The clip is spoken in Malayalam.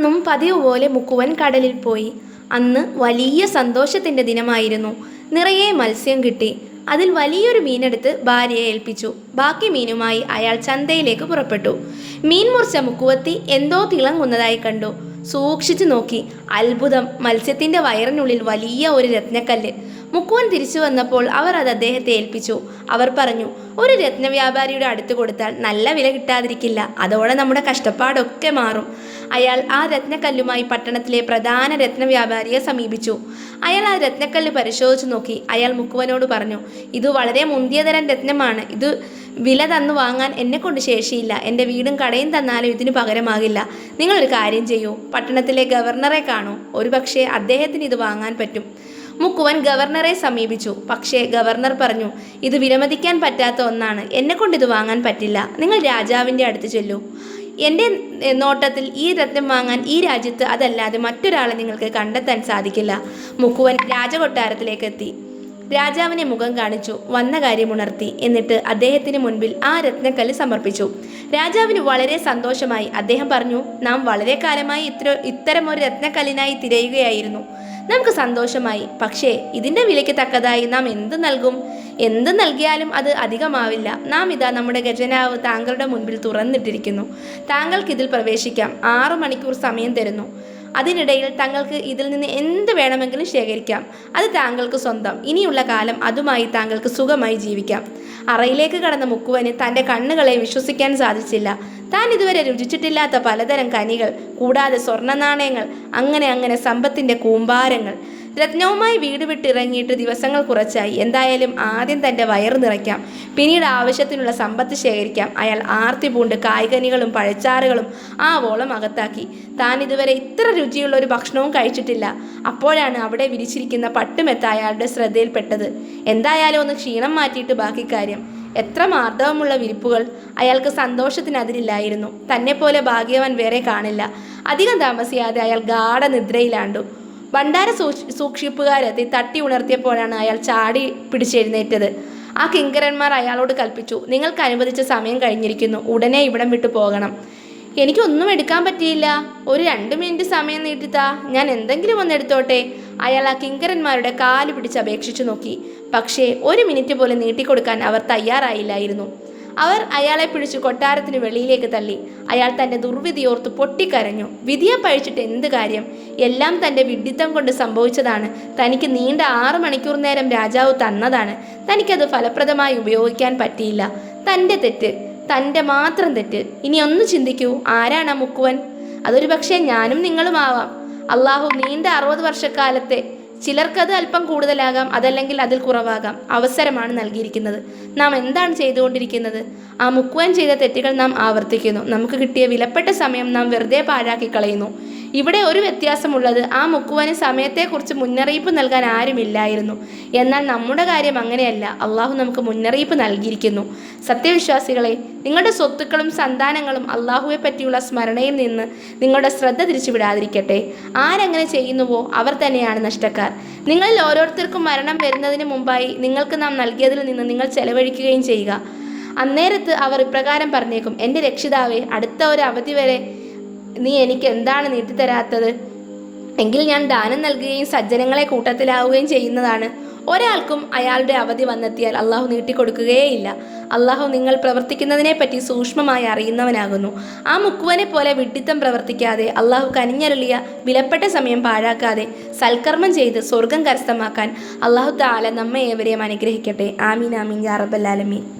അന്നും പതിവ് പോലെ മുക്കുവൻ കടലിൽ പോയി. അന്ന് വലിയ സന്തോഷത്തിന്റെ ദിനമായിരുന്നു. നിറയെ മത്സ്യം കിട്ടി. അതിൽ വലിയൊരു മീനെടുത്ത് ഭാര്യയെ ഏൽപ്പിച്ചു. ബാക്കി മീനുമായി അയാൾ ചന്തയിലേക്ക് പുറപ്പെട്ടു. മീൻ മുറിച്ച മുക്കുവത്തി എന്തോ തിളങ്ങുന്നതായി കണ്ടു. സൂക്ഷിച്ചു നോക്കി. അത്ഭുതം. മത്സ്യത്തിന്റെ വയറിനുള്ളിൽ വലിയ ഒരു രത്നക്കല്ല്. മുക്കുവൻ തിരിച്ചു വന്നപ്പോൾ അവർ അത് അദ്ദേഹത്തെ ഏൽപ്പിച്ചു. അവർ പറഞ്ഞു ഒരു രത്നവ്യാപാരിയുടെ അടുത്ത് കൊടുത്താൽ നല്ല വില കിട്ടാതിരിക്കില്ല. അതോടെ നമ്മുടെ കഷ്ടപ്പാടൊക്കെ മാറും. അയാൾ ആ രത്നക്കല്ലുമായി പട്ടണത്തിലെ പ്രധാന രത്നവ്യാപാരിയെ സമീപിച്ചു. അയാൾ ആ രത്നക്കല്ല് പരിശോധിച്ചു നോക്കി. അയാൾ മുക്കുവനോട് പറഞ്ഞു ഇത് വളരെ മുന്തിയതരം രത്നമാണ്. ഇത് വില തന്നു വാങ്ങാൻ എന്നെ കൊണ്ട് ശേഷിയില്ല. എന്റെ വീടും കടയും തന്നാലും ഇതിന് പകരമാകില്ല. നിങ്ങളൊരു കാര്യം ചെയ്യൂ. പട്ടണത്തിലെ ഗവർണറെ കാണൂ. ഒരുപക്ഷെ അദ്ദേഹത്തിന് ഇത് വാങ്ങാൻ പറ്റും. മുക്കുവൻ ഗവർണറെ സമീപിച്ചു. പക്ഷേ ഗവർണർ പറഞ്ഞു ഇത് വിലമതിക്കാൻ പറ്റാത്ത ഒന്നാണ്. എന്നെ കൊണ്ട് ഇത് വാങ്ങാൻ പറ്റില്ല. നിങ്ങൾ രാജാവിന്റെ അടുത്ത് ചെല്ലൂ. എന്റെ നോട്ടത്തിൽ ഈ രത്നം വാങ്ങാൻ ഈ രാജ്യത്ത് അതല്ലാതെ മറ്റൊരാളെ നിങ്ങൾക്ക് കണ്ടെത്താൻ സാധിക്കില്ല. മുക്കുവൻ രാജകൊട്ടാരത്തിലേക്ക് എത്തി. രാജാവിനെ മുഖം കാണിച്ചു വന്ന കാര്യം ഉണർത്തി. എന്നിട്ട് അദ്ദേഹത്തിന് മുൻപിൽ ആ രത്നക്കല്ല് സമർപ്പിച്ചു. രാജാവിന് വളരെ സന്തോഷമായി. അദ്ദേഹം പറഞ്ഞു നാം വളരെ കാലമായി ഇത്ര ഇത്തരം ഒരു രത്നക്കല്ലിനായി തിരയുകയായിരുന്നു. നമുക്ക് സന്തോഷമായി. പക്ഷേ ഇതിന്റെ വിലയ്ക്ക് തക്കതായി നാം എന്ത് നൽകും? എന്ത് നൽകിയാലും അത് അധികമാവില്ല. നാം ഇതാ നമ്മുടെ ഖജനാവ് താങ്കളുടെ മുൻപിൽ തുറന്നിട്ടിരിക്കുന്നു. താങ്കൾക്ക് ഇതിൽ പ്രവേശിക്കാം. ആറു മണിക്കൂർ സമയം തരുന്നു. അതിനിടയിൽ തങ്ങൾക്ക് ഇതിൽ നിന്ന് എന്ത് വേണമെങ്കിലും ശേഖരിക്കാം. അത് താങ്കൾക്ക് സ്വന്തം. ഇനിയുള്ള കാലം അതുമായി താങ്കൾക്ക് സുഖമായി ജീവിക്കാം. അറയിലേക്ക് കടന്ന മുക്കുവന് തന്റെ കണ്ണുകളെ വിശ്വസിക്കാൻ സാധിച്ചില്ല. താൻ ഇതുവരെ രുചിച്ചിട്ടില്ലാത്ത പലതരം കനികൾ കൂടാതെ സ്വർണ നാണയങ്ങൾ അങ്ങനെ അങ്ങനെ സമ്പത്തിന്റെ കൂമ്പാരങ്ങൾ. രത്നവുമായി വീട് വിട്ടിറങ്ങിയിട്ട് ദിവസങ്ങൾ കുറച്ചായി. എന്തായാലും ആദ്യം തന്റെ വയറ് നിറയ്ക്കാം. പിന്നീട് ആവശ്യത്തിനുള്ള സമ്പത്ത് ശേഖരിക്കാം. അയാൾ ആർത്തി പൂണ്ട് കായ്കനികളും പഴച്ചാറുകളും ആ ആവോളം അകത്താക്കി. താൻ ഇതുവരെ ഇത്ര രുചിയുള്ള ഒരു ഭക്ഷണവും കഴിച്ചിട്ടില്ല. അപ്പോഴാണ് അവിടെ വിരിച്ചിരിക്കുന്ന പട്ടുമെത്ത അയാളുടെ ശ്രദ്ധയിൽപ്പെട്ടത്. എന്തായാലും ഒന്ന് ക്ഷീണം മാറ്റിയിട്ട് ബാക്കി കാര്യം. എത്ര മാർദ്ദവമുള്ള വിരിപ്പുകൾ. അയാൾക്ക് സന്തോഷത്തിന് തന്നെ ഭാഗ്യവാൻ വേറെ കാണില്ല. അധികം താമസിയാതെ അയാൾ ഗാഠനിദ്രയിലാണ്ടു. ഭണ്ഡാര സൂക്ഷി സൂക്ഷിപ്പുകാരെത്തി തട്ടി ഉണർത്തിയപ്പോഴാണ് അയാൾ ചാടി പിടിച്ചെഴുന്നേറ്റത്. ആ കിങ്കരന്മാർ അയാളോട് കൽപ്പിച്ചു നിങ്ങൾക്ക് അനുവദിച്ച സമയം കഴിഞ്ഞിരിക്കുന്നു ഉടനെ ഇവിടം വിട്ടു പോകണം. എനിക്കൊന്നും എടുക്കാൻ പറ്റിയില്ല. ഒരു രണ്ട് മിനിറ്റ് സമയം നീട്ടിത്താ. ഞാൻ എന്തെങ്കിലും ഒന്ന് എടുത്തോട്ടെ? അയാൾ ആ കിങ്കരന്മാരുടെ കാൽ പിടിച്ച് അപേക്ഷിച്ചു നോക്കി. പക്ഷേ ഒരു മിനിറ്റ് പോലും നീട്ടിക്കൊടുക്കാൻ അവർ തയ്യാറായില്ലായിരുന്നു. അവർ അയാളെ പിടിച്ച് കൊട്ടാരത്തിന് വെളിയിലേക്ക് തള്ളി. അയാൾ തന്റെ ദുർവിധിയോർത്ത് പൊട്ടിക്കരഞ്ഞു. വിധിയെ പഴിച്ചിട്ട് എന്ത് കാര്യം? എല്ലാം തന്റെ വിഡിത്തം കൊണ്ട് സംഭവിച്ചതാണ്. തനിക്ക് നീണ്ട ആറ് മണിക്കൂർ നേരം രാജാവ് തന്നതാണ്. തനിക്കത് ഫലപ്രദമായി ഉപയോഗിക്കാൻ പറ്റിയില്ല. തന്റെ തെറ്റ് തന്റെ മാത്രം തെറ്റ്. ഇനി ഒന്ന് ചിന്തിക്കൂ ആരാണ് ആ മുക്കുവൻ? അതൊരു പക്ഷേ ഞാനും നിങ്ങളുമാവാം. അള്ളാഹു നീണ്ട അറുപത് വർഷക്കാലത്തെ ചിലർക്കത് അല്പം കൂടുതലാകാം അതല്ലെങ്കിൽ അതിൽ കുറവാകാം. അവസരമാണ് നൽകിയിരിക്കുന്നത്. നാം എന്താണ് ചെയ്തുകൊണ്ടിരിക്കുന്നത്? ആ മുക്കുവൻ ചെയ്ത തെറ്റുകൾ നാം ആവർത്തിക്കുന്നു. നമുക്ക് കിട്ടിയ വിലപ്പെട്ട സമയം നാം വെറുതെ പാഴാക്കി കളയുന്നു ഇവിടെ ഒരു വ്യത്യാസമുള്ളത് ആ മുക്കുവന് സമയത്തെക്കുറിച്ച് മുന്നറിയിപ്പ് നൽകാൻ ആരുമില്ലായിരുന്നു. എന്നാൽ നമ്മുടെ കാര്യം അങ്ങനെയല്ല. അള്ളാഹു നമുക്ക് മുന്നറിയിപ്പ് നൽകിയിരിക്കുന്നു. സത്യവിശ്വാസികളെ നിങ്ങളുടെ സ്വത്തുക്കളും സന്താനങ്ങളും അള്ളാഹുവെ പറ്റിയുള്ള സ്മരണയിൽ നിന്ന് നിങ്ങളുടെ ശ്രദ്ധ തിരിച്ചുവിടാതിരിക്കട്ടെ. ആരങ്ങനെ ചെയ്യുന്നുവോ അവർ തന്നെയാണ് നഷ്ടക്കാർ. നിങ്ങളിൽ ഓരോരുത്തർക്കും മരണം വരുന്നതിന് മുമ്പായി നിങ്ങൾക്ക് നാം നൽകിയതിൽ നിന്ന് നിങ്ങൾ ചെലവഴിക്കുകയും ചെയ്യുക. അന്നേരത്ത് അവർ ഇപ്രകാരം പറഞ്ഞേക്കും എന്റെ രക്ഷിതാവെ അടുത്ത ഒരു അവധി വരെ നീ എനിക്ക് എന്താണ് നീട്ടിത്തരാത്തത് എങ്കിൽ ഞാൻ ദാനം നൽകുകയും സജ്ജനങ്ങളെ കൂട്ടത്തിലാവുകയും ചെയ്യുന്നതാണ്. ഒരാൾക്കും അയാളുടെ അവധി വന്നെത്തിയാൽ അള്ളാഹു നീട്ടിക്കൊടുക്കുകയേയില്ല അള്ളാഹു നിങ്ങൾ പ്രവർത്തിക്കുന്നതിനെ പറ്റി സൂക്ഷ്മമായി അറിയുന്നവനാകുന്നു. ആ മുക്കുവനെ പോലെ വിഡ്ഢിത്തം പ്രവർത്തിക്കാതെ അള്ളാഹു കനിഞ്ഞരുളിയ വിലപ്പെട്ട സമയം പാഴാക്കാതെ സൽക്കർമ്മം ചെയ്ത് സ്വർഗം കരസ്ഥമാക്കാൻ അള്ളാഹു താല നമ്മെ ഏവരെയും അനുഗ്രഹിക്കട്ടെ. ആമീൻ ആമീൻ യാ